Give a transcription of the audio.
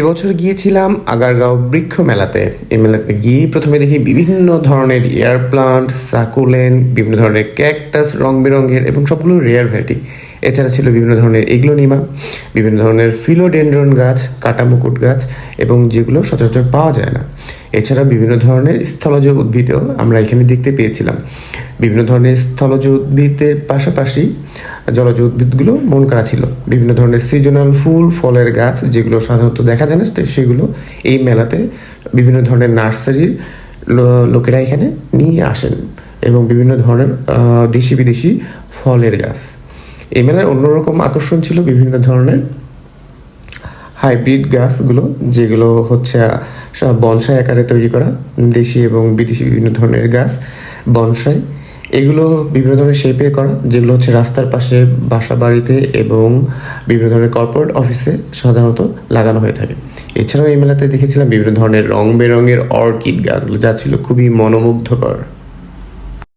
এবছর গিয়েছিলাম আগারগাঁও বৃক্ষ মেলাতে। এই মেলাতে গিয়ে প্রথমে দেখি বিভিন্ন ধরনের এয়ার প্লান্ট, সাকুলেন, বিভিন্ন ধরনের ক্যাকটাস রং বেরঙের এবং সবগুলো রেয়ার ভ্যারাইটি। এছাড়া ছিল বিভিন্ন ধরনের এগ্লোনিমা, বিভিন্ন ধরনের ফিলোডেন্ড্রন গাছ কাটা মুকুট গাছ এবং যেগুলো সচরাচর পাওয়া যায় না। এছাড়া বিভিন্ন ধরনের স্থলজ উদ্ভিদও আমরা এখানে দেখতে পেয়েছিলাম। বিভিন্ন ধরনের স্থলজ উদ্ভিদের পাশাপাশি জলজ উদ্ভিদগুলো মন করা ছিল। বিভিন্ন ধরনের সিজনাল ফুল, ফলের গাছ যেগুলো সাধারণত দেখা যায় না সেগুলো এই মেলাতে বিভিন্ন ধরনের নার্সারির লোকেরা এখানে নিয়ে আসেন এবং বিভিন্ন ধরনের দেশি বিদেশি ফলের গাছ। এই মেলার অন্যরকম আকর্ষণ ছিল বিভিন্ন ধরনের হাইব্রিড গাছগুলো যেগুলো হচ্ছে সব বনসাই আকারে তৈরি করা, দেশি এবং বিদেশি বিভিন্ন ধরনের গাছ বনসাই। এগুলো বিভিন্ন ধরনের শেপে করা, যেগুলো হচ্ছে রাস্তার পাশে বাসা বাড়িতে এবং বিভিন্ন ধরনের কর্পোরেট অফিসে সাধারণত লাগানো হয়ে থাকে। এছাড়াও এই মেলাতে দেখেছিলাম বিভিন্ন ধরনের রং বেরঙের অর্কিড গাছগুলো যা ছিল খুবই মনোমুগ্ধকর।